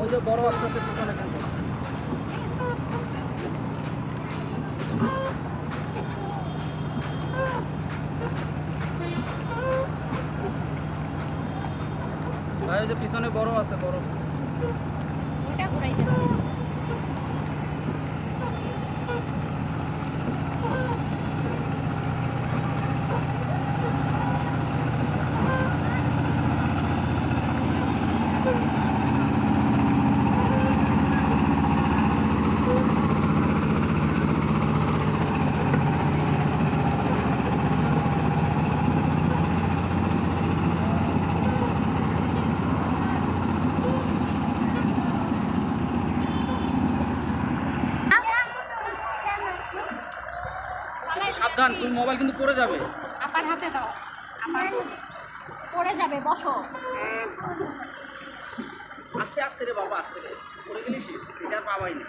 ওই যে বড় ভাই ওই যে পিছনে বড় আছে বড়। সাবধান তুমি মোবাইল কিন্তু পড়ে যাবে। আপার হাতে দাও। আপার পড়ে যাবে বসো। আস্তে আস্তে রে বাবা আস্তে রে। পড়ে গেলি শেষ এটা পাবাই না।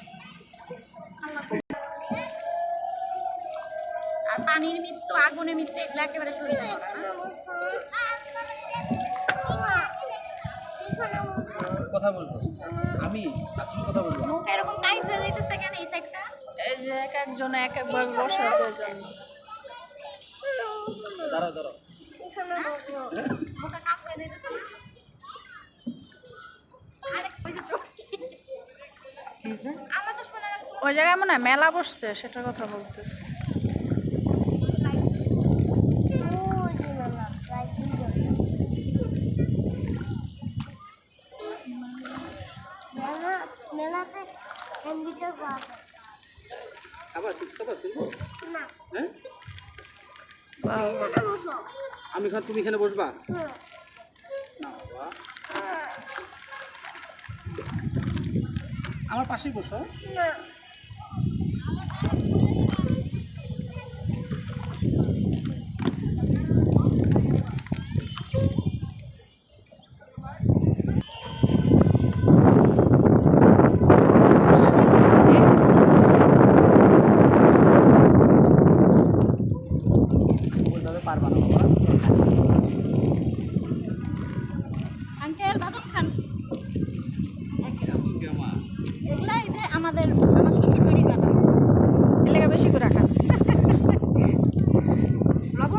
আগুনের মৃত্যু এগুলো একেবারে ধরে না। কথা বলব? আমি তুমি কথা বলব? মুখ এরকম টাইট হয়ে যাইতেছে কেন এই সাইডটা এই যে এক একজন এক একবার বসা যায় জন্য। দাঁড়াও দাঁড়াও। মুখটা কাপ হয়ে যাইতেছে ওই জায়গায় মনে হয় মেলা বসছে সেটার কথা বলতেছি। মেলাতে যায় খাবার চিপস খাবার শুনব না। হ্যাঁ? বাবা। বসো। আমি খান তুমি এখানে বসবা। না বাবা। আমার পাশেই বসো। না।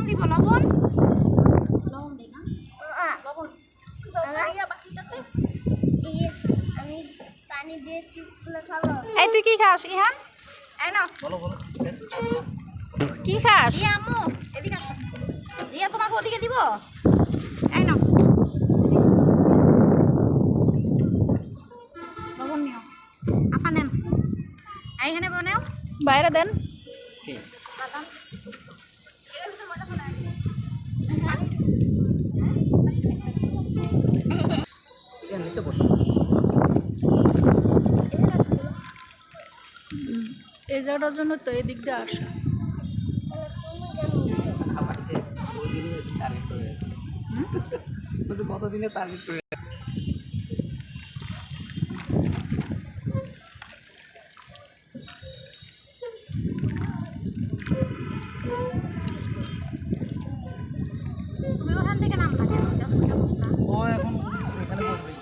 লবণ দিব লবণ? লবণ দিই না লবণ আমি পানি দিয়ে চিপসগুলো খাব। এই তুই কি খাস ইহান? এই নাও। বলো বলো কি খাস? রিয়া আম্মু এদিকে আসো। রিয়া তোমাকে ওদিকে দিব? এই নাও। লবণ নিও। আপা নেন। এইখানে বানাও। বাইরে দেন। বাদাম। এখানে নিতে এই জায়গাটার জন্য তো এই দিক দিয়ে আসা। কতদিনে টার্গেট করে তুমি ওখান থেকে নামলা কেন? ও এখন এখানে বসবে